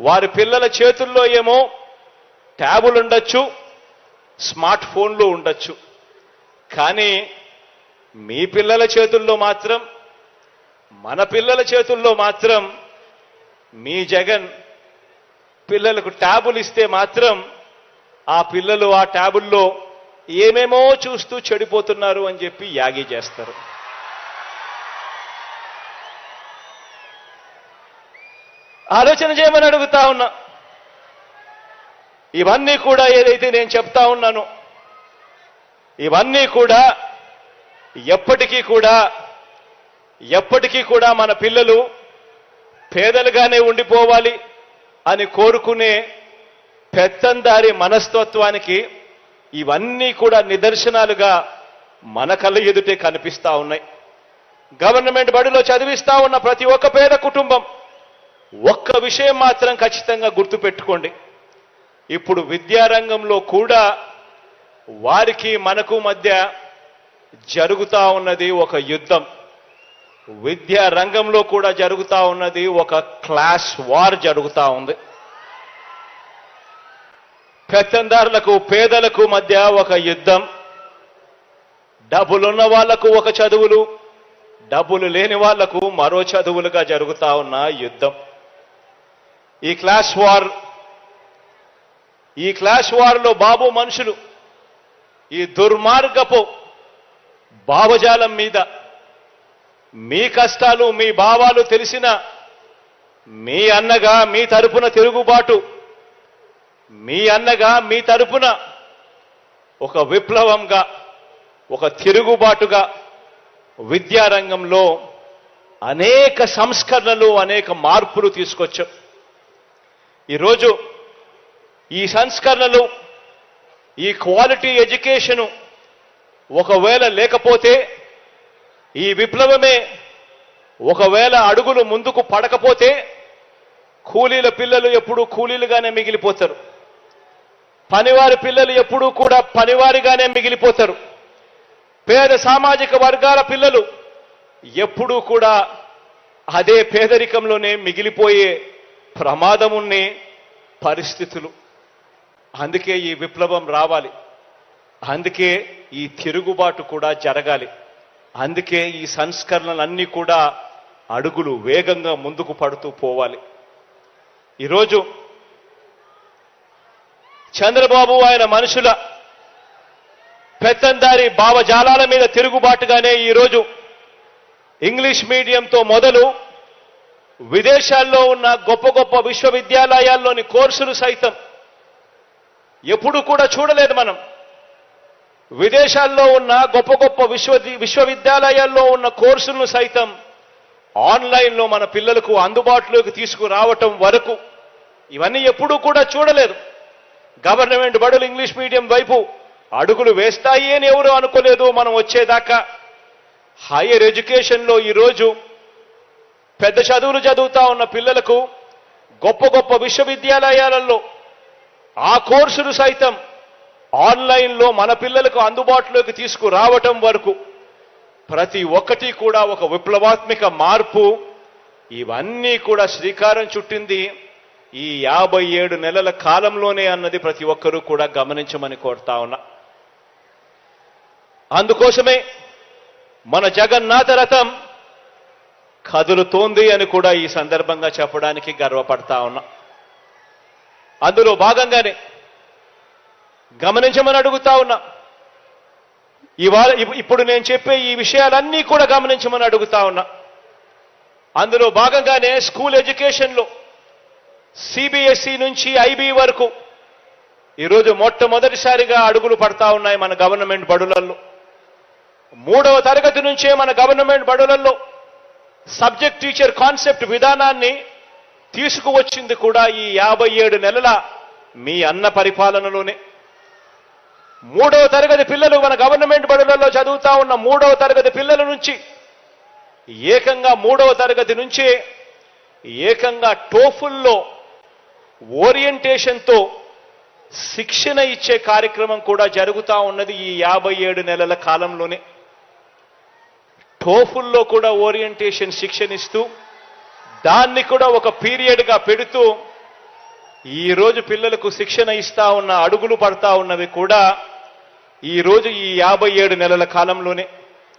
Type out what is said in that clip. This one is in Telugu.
వారి పిల్లల చేతుల్లో ఏమో ట్యాబులు ఉండొచ్చు స్మార్ట్ ఫోన్లు ఉండొచ్చు. కానీ మీ పిల్లల చేతుల్లో మాత్రం మన పిల్లల చేతుల్లో మాత్రం మీ జగన్ పిల్లలకు ట్యాబులు ఇస్తే మాత్రం ఆ పిల్లలు ఆ ట్యాబుల్లో ఏమేమో చూస్తూ చెడిపోతున్నారు అని చెప్పి యాగి చేస్తారు. ఆలోచన చేయమని అడుగుతా ఉన్నా. ఇవన్నీ కూడా ఏదైతే నేను చెప్తా ఉన్నానో ఇవన్నీ కూడా ఎప్పటికీ కూడా ఎప్పటికీ కూడా మన పిల్లలు పేదలుగానే ఉండిపోవాలి అని కోరుకునే పెత్తందారి మనస్తత్వానికి ఇవన్నీ కూడా నిదర్శనాలుగా మన కళ్ళ ఎదుటే కనిపిస్తా ఉన్నాయి. గవర్నమెంట్ బడిలో చదివిస్తా ఉన్న ప్రతి ఒక్క పేద కుటుంబం ఒక్క విషయం మాత్రం ఖచ్చితంగా గుర్తుపెట్టుకోండి. ఇప్పుడు విద్యారంగంలో కూడా వారికి మనకు మధ్య జరుగుతూ ఉన్నది ఒక యుద్ధం. విద్యా రంగంలో కూడా జరుగుతూ ఉన్నది ఒక క్లాస్ వార్ జరుగుతూ ఉంది. పెత్తందారులకు పేదలకు మధ్య ఒక యుద్ధం. డబ్బులున్న వాళ్ళకు ఒక చదువులు. డబ్బులు లేని వాళ్ళకు మరో చదువులుగా జరుగుతా ఉన్న యుద్ధం. ఈ క్లాస్ వార్ ఈ క్లాస్ వార్లో బాబు మనుషులు ఈ దుర్మార్గపు భావజాలం మీద మీ కష్టాలు మీ భావాలు తెలిసిన మీ అన్నగా మీ తరపున తిరుగుబాటు మీ అన్నగా మీ తరపున ఒక విప్లవంగా ఒక తిరుగుబాటుగా విద్యారంగంలో అనేక సంస్కరణలు అనేక మార్పులు తీసుకొచ్చాం. ఈరోజు ఈ సంస్కరణలు ఈ క్వాలిటీ ఎడ్యుకేషను ఒకవేళ లేకపోతే ఈ విప్లవమే ఒకవేళ అడుగులు ముందుకు పడకపోతే కూలీల పిల్లలు ఎప్పుడూ కూలీలుగానే మిగిలిపోతారు. పనివారి పిల్లలు ఎప్పుడూ కూడా పనివారిగానే మిగిలిపోతారు. పేద సామాజిక వర్గాల పిల్లలు ఎప్పుడూ కూడా అదే పేదరికంలోనే మిగిలిపోయే ప్రమాదముని పరిస్థితులు. అందుకే ఈ విప్లవం రావాలి. అందుకే ఈ తిరుగుబాటు కూడా జరగాలి. అందుకే ఈ సంస్కరణలన్నీ కూడా అడుగులు వేగంగా ముందుకు పడుతూ పోవాలి. ఈరోజు చంద్రబాబు ఆయన మనుషుల పెత్తందారి భావజాలాల మీద తిరుగుబాటుగానే ఈరోజు ఇంగ్లీష్ మీడియంతో మొదలు విదేశాల్లో ఉన్న గొప్ప గొప్ప విశ్వవిద్యాలయాల్లోని కోర్సులు సైతం ఎప్పుడు కూడా చూడలేదు మనం. విదేశాల్లో ఉన్న గొప్ప గొప్ప విశ్వ విశ్వవిద్యాలయాల్లో ఉన్న కోర్సులను సైతం ఆన్లైన్లో మన పిల్లలకు అందుబాటులోకి తీసుకురావటం వరకు ఇవన్నీ ఎప్పుడూ కూడా చూడలేదు. గవర్నమెంట్ బడులు ఇంగ్లీష్ మీడియం వైపు అడుగులు వేస్తాయి అని ఎవరు అనుకోలేదు. మనం వచ్చేదాకా హైయర్ ఎడ్యుకేషన్లో ఈరోజు పెద్ద చదువులు చదువుతా ఉన్న పిల్లలకు గొప్ప గొప్ప విశ్వవిద్యాలయాలలో ఆ కోర్సులు సైతం ఆన్లైన్లో మన పిల్లలకు అందుబాటులోకి తీసుకురావటం వరకు ప్రతి ఒక్కటి కూడా ఒక విప్లవాత్మిక మార్పు. ఇవన్నీ కూడా శ్రీకారం చుట్టింది ఈ యాభై ఏడు నెలల కాలంలోనే అన్నది ప్రతి ఒక్కరూ కూడా గమనించమని కోరుతా ఉన్నా. అందుకోసమే మన జగన్నాథ రథం కదులుతోంది అని కూడా ఈ సందర్భంగా చెప్పడానికి గర్వపడతా ఉన్నా. అందులో భాగంగానే గమనించమని అడుగుతా ఉన్నా. ఇవాళ ఇప్పుడు నేను చెప్పే ఈ విషయాలన్నీ కూడా గమనించమని అడుగుతా ఉన్నా. అందులో భాగంగానే స్కూల్ ఎడ్యుకేషన్లో సిబిఎస్ఈ నుంచి ఐబీ వరకు ఈరోజు మొట్టమొదటిసారిగా అడుగులు పడతా ఉన్నాయి మన గవర్నమెంట్ బడులల్లో. మూడవ తరగతి నుంచే మన గవర్నమెంట్ బడులల్లో సబ్జెక్ట్ టీచర్ కాన్సెప్ట్ విధానాన్ని తీసుకువచ్చింది కూడా ఈ యాభై ఏడు నెలల మీ అన్న పరిపాలనలోనే. మూడవ తరగతి పిల్లలు మన గవర్నమెంట్ బడులలో చదువుతా ఉన్న మూడవ తరగతి పిల్లల నుంచి ఏకంగా మూడవ తరగతి నుంచే ఏకంగా టోఫుల్లో ఓరియంటేషన్తో శిక్షణ ఇచ్చే కార్యక్రమం కూడా జరుగుతా ఉన్నది ఈ యాభై ఏడు నెలల కాలంలోనే. టోఫుల్లో కూడా ఓరియంటేషన్ శిక్షణ ఇస్తూ దాన్ని కూడా ఒక పీరియడ్గా పెడుతూ ఈ రోజు పిల్లలకు శిక్షణ ఇస్తా ఉన్న అడుగులు పడతా ఉన్నవి కూడా ఈ రోజు ఈ యాభై ఏడు నెలల కాలంలోనే.